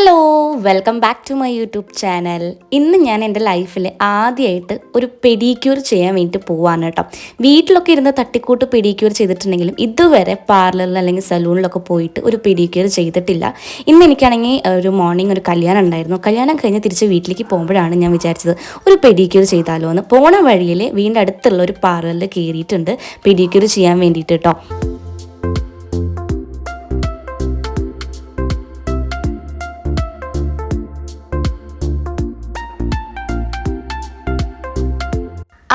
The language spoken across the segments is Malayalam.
Hello welcome back to my YouTube channel ഇന്ന് ഞാൻ എന്റെ ലൈഫിൽ ആദ്യമായിട്ട് ഒരു പെഡിക്യൂർ ചെയ്യാൻ വേണ്ടിയിട്ട് പോവാണ് കേട്ടോ. വീട്ടിലൊക്കെ ഇരുന്ന് തട്ടിക്കൂട്ട് പെഡിക്യൂർ ചെയ്തിട്ടുണ്ടെങ്കിലും ഇതുവരെ പാർലറിൽ അല്ലെങ്കിൽ സലൂണിലൊക്കെ പോയിട്ട് ഒരു പെഡിക്യൂർ ചെയ്തിട്ടില്ല. ഇന്ന് എനിക്കാണെങ്കിൽ ഒരു മോർണിംഗ് ഒരു കല്യാണം ഉണ്ടായിരുന്നു. കല്യാണം കഴിഞ്ഞ് തിരിച്ച് വീട്ടിലേക്ക് പോകുമ്പോഴാണ് ഞാൻ വിചാരിച്ചത് ഒരു പെഡിക്യൂർ ചെയ്താലോ എന്ന് പോണ വഴിയിൽ വീടിന്റെ അടുത്തുള്ള ഒരു പാർലറിൽ കയറിയിട്ടുണ്ട് പെഡിക്യൂർ ചെയ്യാൻ വേണ്ടിയിട്ട് കേട്ടോ.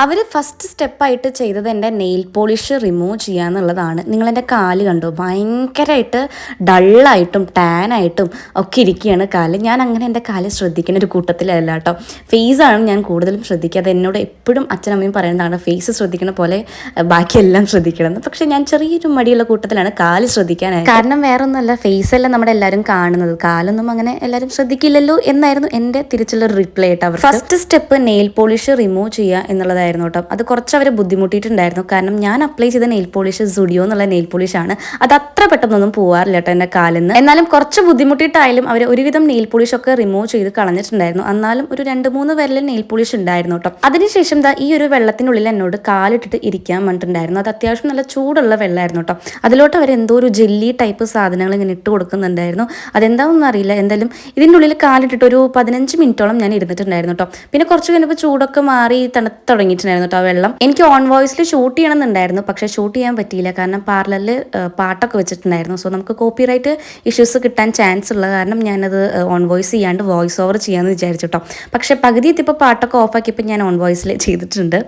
അവർ ഫസ്റ്റ് സ്റ്റെപ്പായിട്ട് ചെയ്തത് എന്റെ നെയിൽ പോളിഷ് റിമൂവ് ചെയ്യുക എന്നുള്ളതാണ് നിങ്ങളെന്റെ കാൽ കണ്ടു? ഭയങ്കരമായിട്ട് ഡള്ളായിട്ടും ടാനായിട്ടും ഒക്കെ ഇരിക്കുകയാണ് കാൽ. ഞാൻ അങ്ങനെ എന്റെ കാൽ ശ്രദ്ധിക്കുന്ന ഒരു കൂട്ടത്തിലല്ല കേട്ടോ. ഫേസാണ് ഞാൻ കൂടുതലും ശ്രദ്ധിക്കുക. അത് എന്നോട് എപ്പോഴും അച്ഛനമ്മയും പറയുന്നതാണ് ഫേസ് ശ്രദ്ധിക്കുന്ന പോലെ ബാക്കിയെല്ലാം ശ്രദ്ധിക്കണമെന്ന്. പക്ഷേ ഞാൻ ചെറിയൊരു മടിയുള്ള കൂട്ടത്തിലാണ് കാൽ ശ്രദ്ധിക്കാനായി കാരണം വേറൊന്നുമല്ല ഫേസല്ല നമ്മുടെ എല്ലാവരും കാണുന്നത്. കാലൊന്നും അങ്ങനെ എല്ലാവരും ശ്രദ്ധിക്കില്ലല്ലോ എന്നായിരുന്നു എന്റെ തിരിച്ചുള്ള റിപ്ലൈ ആയിട്ട് അവർ first step nail polish remove ചെയ്യുക എന്നുള്ളതായിരുന്നു. കേട്ടോ. അത് കുറച്ച് അവർ ബുദ്ധിമുട്ടിയിട്ടുണ്ടായിരുന്നു. കാരണം ഞാൻ അപ്ലൈ ചെയ്ത നെയിൽ പോളിഷ് സുഡിയോ എന്നുള്ള നെയിൽ പോളിഷാണ് അത് അത്ര പെട്ടെന്നൊന്നും പോവാറില്ല കേട്ടോ എന്റെ കാലിൽ നിന്ന് എന്നാലും കുറച്ച് ബുദ്ധിമുട്ടിയിട്ടായാലും അവർ ഒരുവിധം നെയിൽ പോളിഷ് ഒക്കെ റിമൂവ് ചെയ്ത് കളഞ്ഞിട്ടുണ്ടായിരുന്നു. എന്നാലും ഒരു രണ്ട് മൂന്ന് വിരലിൽ നെയിൽ പോളിഷ് ഉണ്ടായിരുന്നു കേട്ടോ. അതിനുശേഷം ദാ ഈ ഒരു വെള്ളത്തിനുള്ളിൽ എന്നോട് കാലിട്ടിട്ട് ഇരിക്കാൻ പറഞ്ഞിട്ടുണ്ടായിരുന്നു. അത് അത്യാവശ്യം നല്ല ചൂടുള്ള വെള്ളമായിരുന്നു കേട്ടോ. അതിലോട്ട് അവർ എന്തോ ഒരു ജെല്ലി ടൈപ്പ് സാധനങ്ങൾ ഇങ്ങനെ ഇട്ട് കൊടുക്കുന്നുണ്ടായിരുന്നു. അതെന്താണെന്ന് അറിയില്ല. എന്തായാലും ഇതിന്റെ ഉള്ളിൽ കാലിട്ടിട്ട് ഒരു പതിനഞ്ച് മിനിറ്റോളം ഞാൻ ഇരുന്നിട്ടുണ്ടായിരുന്നു കേട്ടോ. പിന്നെ കുറച്ച് കഴിഞ്ഞപ്പോൾ ചൂടൊക്കെ മാറി തണുത്ത് തുടങ്ങിയിട്ടുണ്ടായിരുന്നു കേട്ടോ ആ വെള്ളം. എനിക്ക് ഓൺ വോയിസിൽ ഷൂട്ട് ചെയ്യണമെന്നുണ്ടായിരുന്നു പക്ഷേ ഷൂട്ട് ചെയ്യാൻ പറ്റിയില്ല. കാരണം പാർലറിൽ പാട്ടൊക്കെ വെച്ചിട്ടുണ്ടായിരുന്നു. സോ നമുക്ക് കോപ്പിറൈറ്റ് ഇഷ്യൂസ് കിട്ടാൻ ചാൻസ് ഉള്ള കാരണം ഞാനത് ഓൺ വോയിസ് ചെയ്യാണ്ട് വോയിസ് ഓവർ ചെയ്യാമെന്ന് വിചാരിച്ചു കേട്ടോ. പക്ഷേ പകുതി എത്തിയപ്പോൾ പാട്ടൊക്കെ ഓഫാക്കിയപ്പോൾ ഞാൻ ഓൺ വോയിസിൽ ചെയ്തിട്ടുണ്ട്.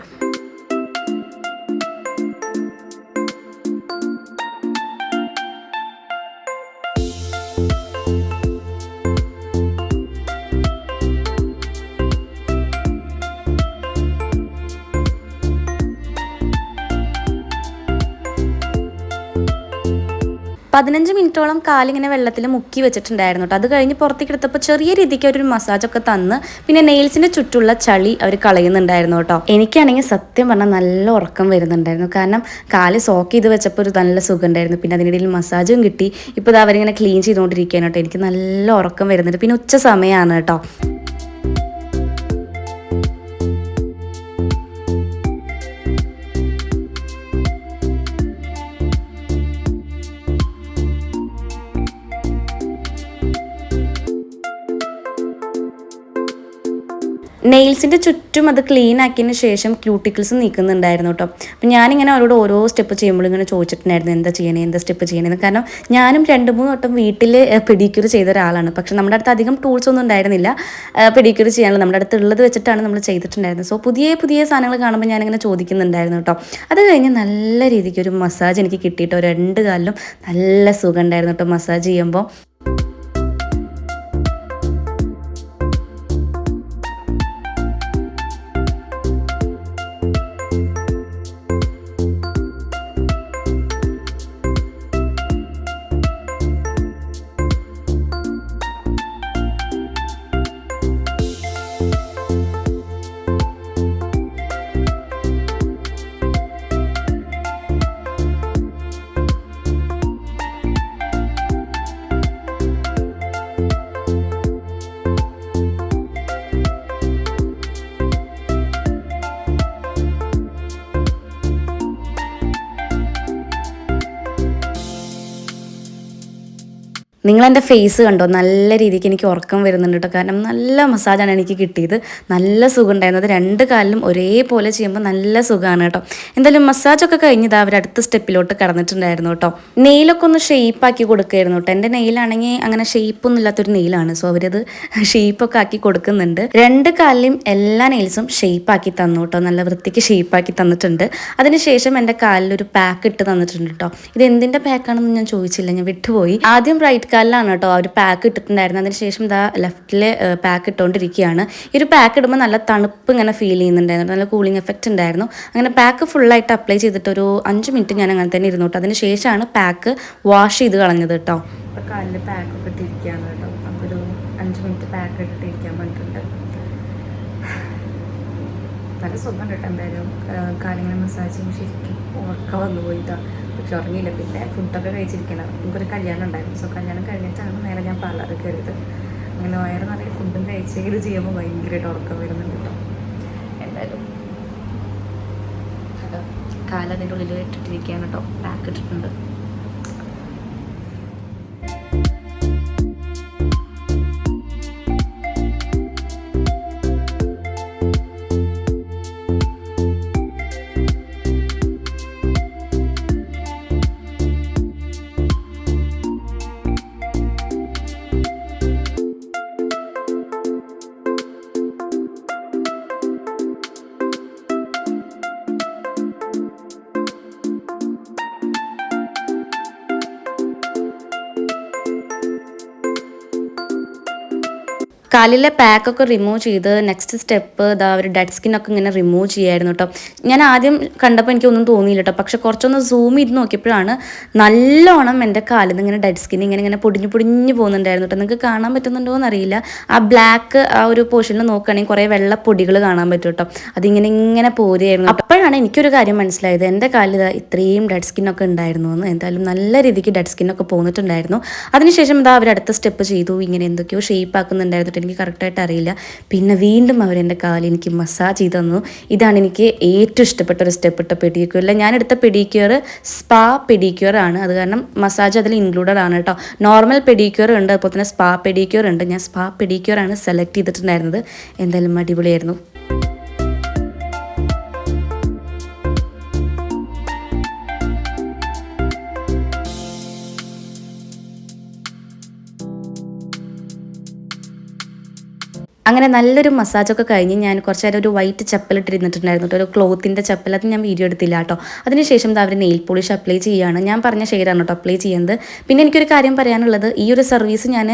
പതിനഞ്ച് മിനിറ്റോളം കാലിങ്ങനെ വെള്ളത്തിൽ മുക്കി വെച്ചിട്ടുണ്ടായിരുന്നു കേട്ടോ അത് കഴിഞ്ഞ് പുറത്തേക്ക് എടുത്തപ്പോൾ ചെറിയ രീതിക്ക് ഒരു മസാജ് ഒക്കെ തന്ന് പിന്നെ നെയിൽസിന്റെ ചുറ്റുള്ള ചളി അവർ കളയുന്നുണ്ടായിരുന്നു കേട്ടോ എനിക്കാണെങ്കിൽ സത്യം പറഞ്ഞാൽ നല്ല ഉറക്കം വരുന്നുണ്ടായിരുന്നു. കാരണം കാൽ സോക്ക് ചെയ്ത് വെച്ചപ്പോൾ ഒരു നല്ല സുഖം ഉണ്ടായിരുന്നു പിന്നെ അതിനിടയിൽ മസാജും കിട്ടി. ഇപ്പോൾ അവരിങ്ങനെ ക്ലീൻ ചെയ്തുകൊണ്ടിരിക്കുകയാണ് കേട്ടോ എനിക്ക് നല്ല ഉറക്കം വരുന്നുണ്ട്. പിന്നെ ഉച്ച സമയമാണ് കേട്ടോ നെയിൽസിന്റെ ചുറ്റും അത് ക്ലീൻ ആക്കിയതിന് ശേഷം ക്യൂട്ടിക്കിൾസ് നീക്കുന്നുണ്ടായിരുന്നു കേട്ടോ. അപ്പം ഞാനിങ്ങനെ അവരോട് ഓരോ സ്റ്റെപ്പ് ചെയ്യുമ്പോൾ ഇങ്ങനെ ചോദിച്ചിട്ടുണ്ടായിരുന്നു എന്താ ചെയ്യണേ? എന്താ സ്റ്റെപ്പ് ചെയ്യണേന്ന്? കാരണം ഞാനും രണ്ട് മൂന്ന് വട്ടം വീട്ടിൽ പെഡിക്യൂർ ചെയ്ത ഒരാളാണ്. പക്ഷെ നമ്മുടെ അടുത്ത് അധികം ടൂൾസ് ഒന്നും ഉണ്ടായിരുന്നില്ല. പെഡിക്യൂർ ചെയ്യാനുള്ള നമ്മുടെ അടുത്ത് ഉള്ളത് വെച്ചിട്ടാണ് നമ്മൾ ചെയ്തിട്ടുണ്ടായിരുന്നത്. സോ പുതിയ പുതിയ സാധനങ്ങൾ കാണുമ്പോൾ ഞാനിങ്ങനെ ചോദിക്കുന്നുണ്ടായിരുന്നു കേട്ടോ. അത് കഴിഞ്ഞ് നല്ല രീതിക്ക് ഒരു മസാജ് എനിക്ക് കിട്ടിയിട്ടോ രണ്ട് കാലിലും നല്ല സുഖം ഉണ്ടായിരുന്നു കേട്ടോ മസാജ് ചെയ്യുമ്പോൾ. നിങ്ങൾ എന്റെ ഫേസ് കണ്ടോ? നല്ല രീതിക്ക് എനിക്ക് ഉറക്കം വരുന്നുണ്ട് കേട്ടോ. കാരണം നല്ല മസാജാണ് എനിക്ക് കിട്ടിയത്. നല്ല സുഖം ഉണ്ടായിരുന്നത് രണ്ട് കാലിലും ഒരേപോലെ ചെയ്യുമ്പോൾ നല്ല സുഖമാണ് കേട്ടോ. എന്തായാലും മസാജൊക്കെ കഴിഞ്ഞത് അവർ അടുത്ത സ്റ്റെപ്പിലോട്ട് കടന്നിട്ടുണ്ടായിരുന്നു കേട്ടോ. നെയിലൊക്കെ ഒന്ന് ഷെയ്പ്പാക്കി കൊടുക്കുകയായിരുന്നു കേട്ടോ. എന്റെ നെയിലാണെങ്കിൽ അങ്ങനെ ഷെയ്പ്പൊന്നും ഇല്ലാത്തൊരു നെയിലാണ്. സോ അവരത് ഷെയ്പ്പൊക്കെ ആക്കി കൊടുക്കുന്നുണ്ട്. രണ്ട് കാലിലും എല്ലാ നെയിൽസും ഷെയ്പ്പാക്കി തന്നു കേട്ടോ. നല്ല വൃത്തിക്ക് ഷെയ്പ്പാക്കി തന്നിട്ടുണ്ട്. അതിനുശേഷം എന്റെ കാലിൽ ഒരു പാക്ക് ഇട്ട് തന്നിട്ടുണ്ട് കേട്ടോ. ഇത് എന്തിന്റെ പാക്കാണെന്ന് ഞാൻ ചോദിച്ചില്ല. ഞാൻ വിട്ടുപോയി. ആദ്യം റൈറ്റ് കാലിലാണ് കേട്ടോ. ആ ഒരു പാക്ക് ഇട്ടിട്ടുണ്ടായിരുന്നു. അതിന് ശേഷം ഇതാ ലെഫ്റ്റിൽ പാക്ക് ഇട്ടുകൊണ്ടിരിക്കുകയാണ് ഈ ഒരു പാക്ക് ഇടുമ്പോൾ നല്ല തണുപ്പ് ഇങ്ങനെ ഫീൽ ചെയ്യുന്നുണ്ടായിരുന്നു. നല്ല കൂളിംഗ് എഫക്റ്റ് ഉണ്ടായിരുന്നു. അങ്ങനെ പാക്ക് ഫുള്ളായിട്ട് അപ്ലൈ ചെയ്തിട്ട് ഒരു അഞ്ച് മിനിറ്റ് ഞാൻ അങ്ങനെ തന്നെ ഇരുന്നു കേട്ടോ. അതിന് ശേഷമാണ് പാക്ക് വാഷ് ചെയ്ത് കളഞ്ഞത് കേട്ടോ. അപ്പോൾ ഒരു മിനിറ്റ് പാക്ക് നല്ല സുഖം കേട്ടോ എന്തായാലും. കാലിങ്ങനെ മസാജ് ചെയ്യുമ്പോൾ ശരിക്കും ഉറക്കം വന്നു പോയിട്ടാണ് പക്ഷെ ഉറങ്ങിയില്ല. പിന്നെ ഫുഡൊക്കെ കഴിച്ചിരിക്കണം. നമുക്കൊരു കല്യാണം ഉണ്ടായിരുന്നു. സോ കല്യാണം കഴിഞ്ഞിട്ടാണ് നേരെ ഞാൻ പാർലറിൽ കയറിയത്. അങ്ങനെ വയറ് നിറയെ ഫുഡും കഴിച്ച് ഇത് ചെയ്യുമ്പോൾ ഭയങ്കരമായിട്ട് ഉറക്കം വരുന്നുണ്ട് കേട്ടോ. എന്തായാലും. കാലതിന്റെ ഉള്ളിൽ ഇട്ടിട്ടിരിക്കുകയാണ് കേട്ടോ. പാക്ക് ഇട്ടിട്ടുണ്ട്. കാലിലെ പാക്കൊക്കെ റിമൂവ് ചെയ്ത് നെക്സ്റ്റ് സ്റ്റെപ്പ് ഇതാ ഒരു ഡെഡ് സ്കിന്നൊക്കെ ഇങ്ങനെ റിമൂവ് ചെയ്യായിരുന്നു കേട്ടോ ഞാൻ ആദ്യം കണ്ടപ്പോൾ എനിക്കൊന്നും തോന്നിയില്ല കേട്ടോ പക്ഷെ കുറച്ചൊന്ന് സൂം ചെയ്ത് നോക്കിയപ്പോഴാണ് നല്ലോണം എന്റെ കാലിൽ നിന്ന് ഇങ്ങനെ ഡെഡ് സ്കിൻ ഇങ്ങനെ ഇങ്ങനെ പൊടിഞ്ഞു പൊടിഞ്ഞു പോകുന്നുണ്ടായിരുന്നു കേട്ടോ നിങ്ങൾക്ക് കാണാൻ പറ്റുന്നുണ്ടോ എന്നറിയില്ല. ആ ബ്ലാക്ക് ആ ഒരു പോർഷനിൽ നോക്കുകയാണെങ്കിൽ കുറേ വെള്ള പൊടികൾ കാണാൻ പറ്റും കേട്ടോ അതിങ്ങനെ ഇങ്ങനെ പോരുകയായിരുന്നു. അപ്പോഴാണ് എനിക്കൊരു കാര്യം മനസ്സിലായത്. എന്റെ കാലിൽ ഇതാ ഇത്രയും ഡെഡ് സ്കിന്നൊക്കെ ഉണ്ടായിരുന്നു എന്ന്. എന്തായാലും നല്ല രീതിക്ക് ഡെഡ് സ്കിന്നൊക്കെ പോന്നിട്ടുണ്ടായിരുന്നു. അതിനുശേഷം ഇതാ അവർ അടുത്ത സ്റ്റെപ്പ് ചെയ്തു. ഇങ്ങനെ എന്തൊക്കെയോ ഷേപ്പ് ആക്കുന്നുണ്ടായിരുന്നു എനിക്ക് കറക്റ്റായിട്ട് അറിയില്ല. പിന്നെ വീണ്ടും അവർ എന്റെ കാലിൽ എനിക്ക് മസാജ് ചെയ്ത് തന്നു. ഇതാണ് എനിക്ക് ഏറ്റവും ഇഷ്ടപ്പെട്ട ഒരു സ്റ്റെപ്പ് ഇട്ട അല്ല ഞാൻ എടുത്ത പെഡിക്യൂർ സ്പാ പെഡിക്യൂർ ആണ്. അത് കാരണം മസാജ് അതിൽ ഇൻക്ലൂഡഡ് ആണ് കേട്ടോ. നോർമൽ പെഡിക്യൂർ ഉണ്ട്. അതുപോലെ തന്നെ സ്പാ പെഡിക്യൂർ ഉണ്ട്. ഞാൻ സ്പാ പെഡിക്യൂർ ആണ് സെലക്ട് ചെയ്തിട്ടുണ്ടായിരുന്നത്. എന്തായാലും അടിപൊളിയായിരുന്നു. അങ്ങനെ നല്ലൊരു മസാജൊക്കെ കഴിഞ്ഞ് ഞാൻ കുറച്ച് നേരം ഒരു വൈറ്റ് ചപ്പലിട്ടിരുന്നിട്ടുണ്ടായിരുന്നു കേട്ടോ. ഒരു ക്ലോത്തിന്റെ ചപ്പൽ. അത് ഞാൻ വീഡിയോ എടുത്തില്ല കേട്ടോ. അതിനുശേഷം അവർ നെയിൽ പോളിഷ് അപ്ലൈ ചെയ്യുകയാണ്. ഞാൻ പറഞ്ഞ ഷെയ്ഡാണ് കേട്ടോ അപ്ലൈ ചെയ്യുന്നത്. പിന്നെ എനിക്കൊരു കാര്യം പറയാനുള്ളത് ഈ ഒരു സർവീസ് ഞാൻ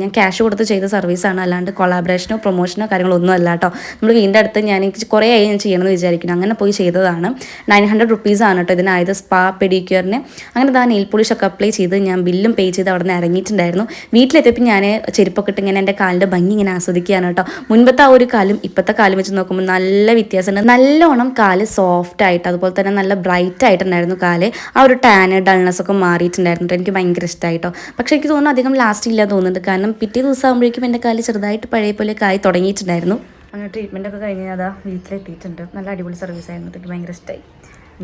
ഞാൻ ക്യാഷ് കൊടുത്ത് ചെയ്ത സർവീസാണ് അല്ലാണ്ട് കൊളാബറേഷനോ പ്രൊമോഷനോ കാര്യങ്ങളോ ഒന്നും അല്ല കേട്ടോ. നമ്മൾ വീടിന്റെ അടുത്ത് ഞാൻ എനിക്ക് കുറേ ആയി ഞാൻ ചെയ്യണമെന്ന് വിചാരിക്കുന്നു. അങ്ങനെ പോയി ചെയ്തതാണ്. നയൻ ഹൺഡ്രഡ് റുപ്പീസാണ് കേട്ടോ ഇതിനായത് സ്പാ പെഡിക്യൂറിന് അങ്ങനെ ആ നെയിൽ പോളിഷ് ഒക്കെ അപ്ലൈ ചെയ്ത് ഞാൻ ബില്ലും പേ ചെയ്ത് അവിടെ നിന്ന് ഇറങ്ങിയിട്ടുണ്ടായിരുന്നു. വീട്ടിലെത്തിയപ്പോൾ ഞാൻ ചെരുപ്പൊക്കെ ഇട്ട് ഇങ്ങനെ എന്റെ കാലിന്റെ ഭംഗി ഇങ്ങനെ ആസ്വദിക്കുകയാണ് കേട്ടോ. മുൻപത്തെ ആ ഒരു കാലും ഇപ്പോഴത്തെ കാലും വെച്ച് നോക്കുമ്പോൾ നല്ല വ്യത്യാസമുണ്ട്. നല്ലോണം കാൽ സോഫ്റ്റ് ആയിട്ട് അതുപോലെ തന്നെ നല്ല ബ്രൈറ്റ് ആയിട്ടുണ്ടായിരുന്നു കാൽ. ആ ഒരു ടാന് ഡൾനെസ് ഒക്കെ മാറിയിട്ടുണ്ടായിരുന്നു. എനിക്ക് ഭയങ്കര ഇഷ്ടമായിട്ടോ പക്ഷെ എനിക്ക് തോന്നുന്നു അധികം ലാസ്റ്റ് ഇല്ല തോന്നുന്നുണ്ട്. കാരണം പിറ്റേ ദിവസം ആകുമ്പോഴേക്കും എന്റെ കാൽ ചെറുതായിട്ട് പഴയ പോലെ കായി തുടങ്ങിയിട്ടുണ്ടായിരുന്നു. അങ്ങനെ ട്രീറ്റ്മെന്റ് ഒക്കെ കഴിഞ്ഞ് അതാ വീട്ടിലെത്തിയിട്ടുണ്ട് നല്ല അടിപൊളി സർവീസ് ആയിരുന്നു. എനിക്ക് ഭയങ്കര ഇഷ്ടമായി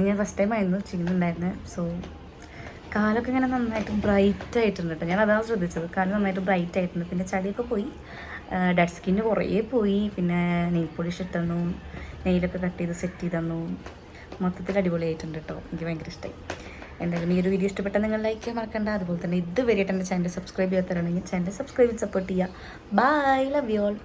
ഞാൻ ഫസ്റ്റ് ടൈം ആയിരുന്നു ചെയ്യുന്നുണ്ടായിരുന്നത് സോ കാലൊക്കെ ഇങ്ങനെ നന്നായിട്ട് ബ്രൈറ്റ് ആയിട്ടുണ്ട് കേട്ടോ. ഞാൻ അതാണ് ശ്രദ്ധിച്ചത്. കാൽ നന്നായിട്ട് ബ്രൈറ്റ് ആയിട്ടുണ്ട്. പിന്നെ ചടിയൊക്കെ പോയി. ഡെഡ് സ്കിന്ന് കുറേ പോയി. പിന്നെ നെയിൽ പോളിഷ് ഇട്ടന്നു. നെയിലൊക്കെ കട്ട് ചെയ്ത് സെറ്റ് ചെയ്ത് തന്നു മൊത്തത്തിൽ അടിപൊളിയായിട്ടുണ്ട് കേട്ടോ എനിക്ക് ഭയങ്കര ഇഷ്ടമായി എന്തായാലും ഈ ഒരു വീഡിയോ ഇഷ്ടപ്പെട്ട നിങ്ങൾ ലൈക്ക് മറക്കണ്ട. അതുപോലെ തന്നെ ഇതുവരെയായിട്ട് എന്റെ ചാനൽ സബ്സ്ക്രൈബ് ചെയ്യാത്തവരാണെങ്കിൽ ചാനൽ സബ്സ്ക്രൈബ് സപ്പോർട്ട് ചെയ്യുക. Bye love you all